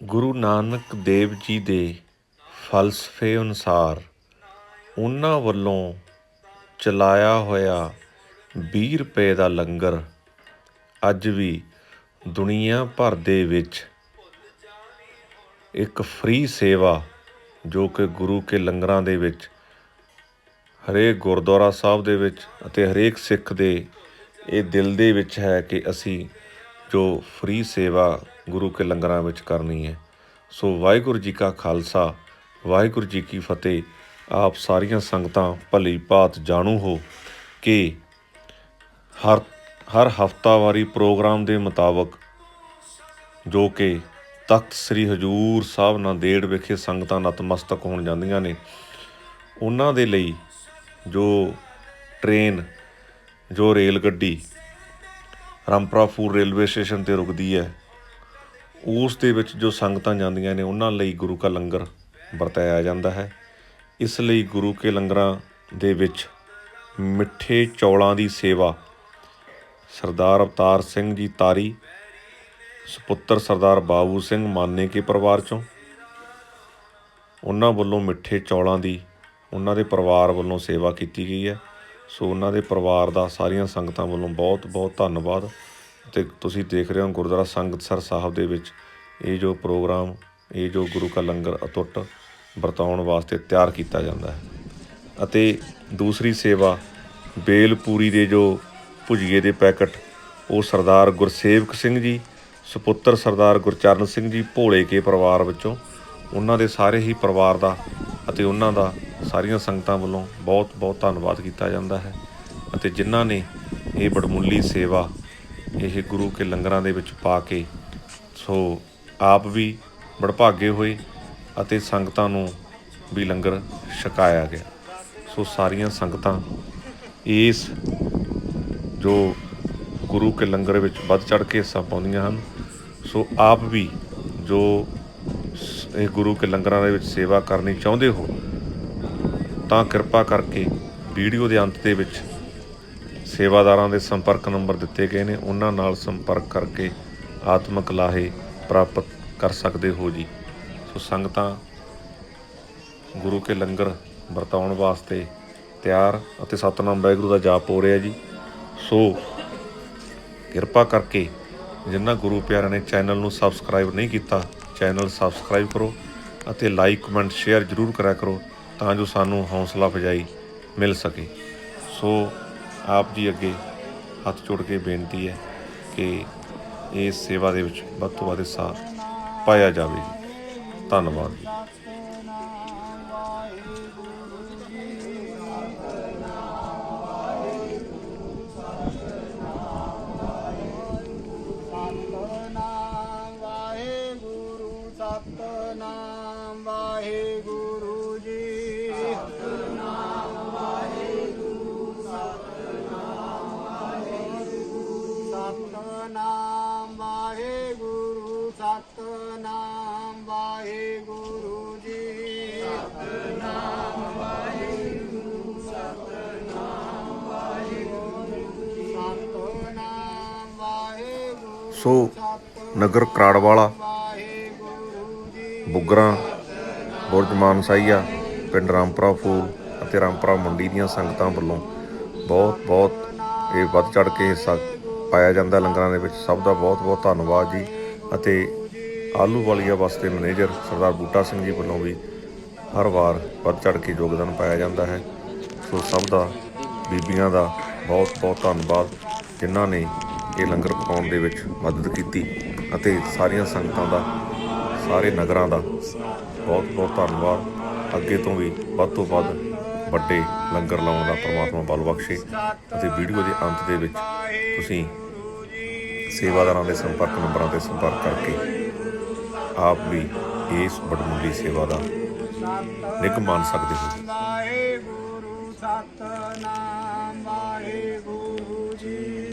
ਗੁਰੂ ਨਾਨਕ ਦੇਵ ਜੀ ਦੇ ਫਲਸਫੇ ਅਨੁਸਾਰ ਉਹਨਾਂ ਵੱਲੋਂ ਚਲਾਇਆ ਹੋਇਆ 20 ਰੁਪਏ ਦਾ ਲੰਗਰ ਅੱਜ ਵੀ ਦੁਨੀਆ ਭਰ ਦੇ ਵਿੱਚ ਇੱਕ ਫ੍ਰੀ ਸੇਵਾ ਜੋ ਕਿ ਗੁਰੂ ਕੇ ਲੰਗਰਾਂ ਦੇ ਵਿੱਚ, ਹਰੇਕ ਗੁਰਦੁਆਰਾ ਸਾਹਿਬ ਦੇ ਵਿੱਚ ਅਤੇ ਹਰੇਕ ਸਿੱਖ ਦੇ ਇਹ ਦਿਲ ਦੇ ਵਿੱਚ ਹੈ ਕਿ ਅਸੀਂ ਜੋ ਫ੍ਰੀ ਸੇਵਾ ਗੁਰੂ ਕੇ ਲੰਗਰਾਂ ਵਿੱਚ ਕਰਨੀ ਹੈ। ਸੋ ਵਾਹਿਗੁਰੂ ਜੀ ਕਾ ਖਾਲਸਾ, ਵਾਹਿਗੁਰੂ ਜੀ ਕੀ ਫਤਿਹ। ਆਪ ਸਾਰੀਆਂ ਸੰਗਤਾਂ ਭਲੀ ਭਾਤ ਜਾਣੂ ਹੋ ਕਿ ਹਰ ਹਰ ਹਫਤਾਵਾਰੀ ਪ੍ਰੋਗਰਾਮ ਦੇ ਮੁਤਾਬਕ ਜੋ ਕਿ ਤਖਤ ਸ੍ਰੀ ਹਜੂਰ ਸਾਹਿਬ ਨਾਂਦੇੜ ਵਿਖੇ ਸੰਗਤਾਂ ਨਤਮਸਤਕ ਹੋਣ ਜਾਂਦੀਆਂ ਨੇ, ਉਹਨਾਂ ਦੇ ਲਈ ਜੋ ਟ੍ਰੇਨ, ਜੋ ਰੇਲ ਗੱਡੀ ਰਾਮਪੁਰਾਪੁਰ ਰੇਲਵੇ ਸਟੇਸ਼ਨ ਤੇ ਰੁਕਦੀ ਹੈ। ਉਸ ਦੇ ਵਿੱਚ ਜੋ ਸੰਗਤਾਂ ਜਾਂਦੀਆਂ ਨੇ, ਉਹਨਾਂ ਲਈ ਗੁਰੂ ਕਾ ਲੰਗਰ ਵਰਤਾਇਆ ਜਾਂਦਾ ਹੈ। ਇਸ ਲਈ ਗੁਰੂ ਕੇ ਲੰਗਰਾਂ ਦੇ ਵਿੱਚ ਮਿੱਠੇ ਚੌਲਾਂ ਦੀ ਸੇਵਾ ਸਰਦਾਰ ਅਵਤਾਰ ਸਿੰਘ ਜੀ ਤਾਰੀ, ਸੁਪੁੱਤਰ ਸਰਦਾਰ ਬਾਬੂ ਸਿੰਘ ਮਾਨੇ ਕੇ ਪਰਿਵਾਰ ਚੋਂ, ਉਹਨਾਂ ਵੱਲੋਂ ਮਿੱਠੇ ਚੌਲਾਂ ਦੀ, ਉਹਨਾਂ ਦੇ ਪਰਿਵਾਰ ਵੱਲੋਂ ਸੇਵਾ ਕੀਤੀ ਗਈ ਹੈ। ਸੋ ਉਹਨਾਂ ਦੇ ਪਰਿਵਾਰ ਦਾ ਸਾਰੀਆਂ ਸੰਗਤਾਂ ਵੱਲੋਂ ਬਹੁਤ ਬਹੁਤ ਧੰਨਵਾਦ। ਤੇ ਤੁਸੀਂ ਦੇਖ ਰਹੇ ਹੋ ਗੁਰਦੁਆਰਾ ਸੰਗਤਸਰ ਸਾਹਿਬ ਦੇ ਵਿੱਚ ਇਹ ਜੋ ਪ੍ਰੋਗਰਾਮ, ਇਹ ਜੋ ਗੁਰੂ ਕਾ ਲੰਗਰ ਅਟੁੱਟ ਵਰਤਾਉਣ ਵਾਸਤੇ ਤਿਆਰ ਕੀਤਾ ਜਾਂਦਾ ਹੈ। ਅਤੇ ਦੂਸਰੀ ਸੇਵਾ ਬੇਲਪੂਰੀ ਦੇ ਜੋ ਭੁਜੀਏ ਦੇ ਪੈਕਟ, ਉਹ ਸਰਦਾਰ ਗੁਰਸੇਵਕ ਸਿੰਘ ਜੀ, ਸੁਪੁੱਤਰ ਸਰਦਾਰ ਗੁਰਚਰਨ ਸਿੰਘ ਜੀ ਭੋਲੇ ਕੇ ਪਰਿਵਾਰ ਵਿੱਚੋਂ, ਉਹਨਾਂ ਦੇ ਸਾਰੇ ਹੀ ਪਰਿਵਾਰ ਦਾ ਅਤੇ ਉਹਨਾਂ ਦਾ ਸਾਰੀਆਂ ਸੰਗਤਾਂ ਵੱਲੋਂ ਬਹੁਤ ਬਹੁਤ ਧੰਨਵਾਦ ਕੀਤਾ ਜਾਂਦਾ ਹੈ ਅਤੇ ਜਿਨ੍ਹਾਂ ਨੇ ਇਹ ਬੜਮੁੱਲੀ ਸੇਵਾ ਇਹ ਗੁਰੂ ਕੇ ਲੰਗਰਾਂ ਦੇ ਵਿੱਚ ਪਾ ਕੇ, ਸੋ ਆਪ ਵੀ ਬੜਭਾਗੇ ਹੋਏ ਅਤੇ ਸੰਗਤਾਂ ਨੂੰ ਵੀ ਲੰਗਰ ਛਕਾਇਆ ਗਿਆ। ਸੋ ਸਾਰੀਆਂ ਸੰਗਤਾਂ ਇਸ ਜੋ ਗੁਰੂ ਕੇ ਲੰਗਰ ਵਿੱਚ ਵੱਧ ਚੜ ਕੇ ਹਿੱਸਾ ਪਾਉਂਦੀਆਂ ਹਨ, ਸੋ ਆਪ ਵੀ ਜੋ ਇਹ ਗੁਰੂ ਕੇ ਲੰਗਰਾਂ ਦੇ ਵਿੱਚ ਸੇਵਾ ਕਰਨੀ ਚਾਹੁੰਦੇ ਹੋ ਤਾਂ ਕਿਰਪਾ ਕਰਕੇ ਵੀਡੀਓ ਦੇ ਅੰਤ ਦੇ ਵਿੱਚ ਸੇਵਾਦਾਰਾਂ ਦੇ ਸੰਪਰਕ ਨੰਬਰ ਦਿੱਤੇ ਗਏ ਨੇ। ਉਹਨਾਂ ਨਾਲ ਸੰਪਰਕ ਕਰਕੇ ਆਤਮਿਕ ਲਾਹੇ ਪ੍ਰਾਪਤ ਕਰ ਸਕਦੇ ਹੋ ਜੀ। ਸੋ ਸੰਗਤਾਂ, ਗੁਰੂ ਕੇ ਲੰਗਰ ਵਰਤਾਉਣ ਵਾਸਤੇ ਤਿਆਰ ਅਤੇ ਸਤਨਾਮ ਵਾਹਿਗੁਰੂ ਦਾ ਜਾਪ ਹੋ ਰਿਹਾ ਜੀ। ਸੋ ਕਿਰਪਾ ਕਰਕੇ ਜਿਨ੍ਹਾਂ ਗੁਰੂ ਪਿਆਰਿਆਂ ਨੇ ਚੈਨਲ ਨੂੰ ਸਬਸਕ੍ਰਾਈਬ ਨਹੀਂ ਕੀਤਾ, ਚੈਨਲ ਸਬਸਕ੍ਰਾਈਬ ਕਰੋ ਅਤੇ ਲਾਈਕ, ਕਮੈਂਟ, ਸ਼ੇਅਰ ਜ਼ਰੂਰ ਕਰਿਆ ਕਰੋ। ਤਾਂ ਜੋ ਸਾਨੂੰ ਹੌਸਲਾ ਅਫਜਾਈ ਮਿਲ ਸਕੇ। ਸੋ ਆਪ ਜੀ ਅੱਗੇ ਹੱਥ ਜੋੜ ਕੇ ਬੇਨਤੀ ਹੈ ਕਿ ਇਸ ਸੇਵਾ ਦੇ ਵਿੱਚ ਵੱਧ ਤੋਂ ਵੱਧ ਹਿੱਸਾ ਪਾਇਆ ਜਾਵੇ ਧੰਨਵਾਦ ਜੀ। ਸਤਨਾਮ ਵਾਹਿਗੁਰੂ। ਸਤਨਾਮ ਵਾਹਿਗੁਰੂ ਸਤਨਾਮ ਵਾਹਿਗੁਰੂ ਜੀ। ਸਤਨਾਮ ਵਾਹਿਗੁਰੂ ਸਤਨਾਮ ਵਾਹਿਗੁਰੂ ਸਤਨਾਮ ਵਾਹਿਗੁਰੂ ਸੋ ਨਗਰ ਕਰਾੜਵਾਲਾ ਵਾਹਿਗੁਰੂ ਜੀ ਬੁੱਗਰਾਂ ਬੁਰਜ ਮਾਨਸਾਈਆ ਪਿੰਡ ਰਾਮਪੁਰਾ ਫੂਲ ਅਤੇ ਰਾਮਪੁਰਾ ਮੰਡੀ ਦੀਆਂ ਸੰਗਤਾਂ ਵੱਲੋਂ ਬਹੁਤ ਬਹੁਤ ਇਹ ਵੱਧ ਚੜ ਕੇ ਹਿੱਸਾ ਪਾਇਆ ਜਾਂਦਾ ਲੰਗਰਾਂ ਦੇ ਵਿੱਚ। ਸਭ ਦਾ ਬਹੁਤ ਬਹੁਤ ਧੰਨਵਾਦ ਜੀ। ਅਤੇ ਆਲੂ ਵਾਲੀਆ ਵਾਸਤੇ ਮੈਨੇਜਰ ਸਰਦਾਰ ਬੂਟਾ ਸਿੰਘ ਜੀ ਵੱਲੋਂ ਵੀ ਹਰ ਵਾਰ ਵੱਧ ਚੜ ਕੇ ਯੋਗਦਾਨ ਪਾਇਆ ਜਾਂਦਾ ਹੈ। ਸੋ ਸਭ ਦਾ, ਬੀਬੀਆਂ ਦਾ ਬਹੁਤ ਬਹੁਤ ਧੰਨਵਾਦ, ਜਿਨ੍ਹਾਂ ਨੇ ਇਹ ਲੰਗਰ ਪਕਾਉਣ ਦੇ ਵਿੱਚ ਮਦਦ ਕੀਤੀ। ਅਤੇ ਸਾਰੀਆਂ ਸੰਗਤਾਂ ਦਾ, ਸਾਰੇ ਨਗਰਾਂ ਦਾ ਬਹੁਤ ਬਹੁਤ ਧੰਨਵਾਦ। ਅੱਗੇ ਤੋਂ ਵੀ ਵੱਧ ਤੋਂ ਵੱਧ ਵੱਡੇ ਲੰਗਰ ਲਾਉਣ ਦਾ ਪ੍ਰਮਾਤਮਾ ਬਲ ਬਖਸ਼ੇ। ਅਤੇ ਵੀਡੀਓ ਦੇ ਅੰਤ ਦੇ ਵਿੱਚ ਤੁਸੀਂ ਸੇਵਾਦਾਰਾਂ ਦੇ ਸੰਪਰਕ ਨੰਬਰਾਂ ਤੇ ਸੰਪਰਕ ਕਰਕੇ ਆਪ ਵੀ ਇਸ ਬੜਮੁੱਲੀ ਸੇਵਾ ਦਾ ਨਿੱਘ ਮਾਣ ਸਕਦੇ ਹੋ। ਵਾਹਿਗੁਰੂ ਸਤਨਾਮ, ਵਾਹਿਗੁਰੂ ਜੀ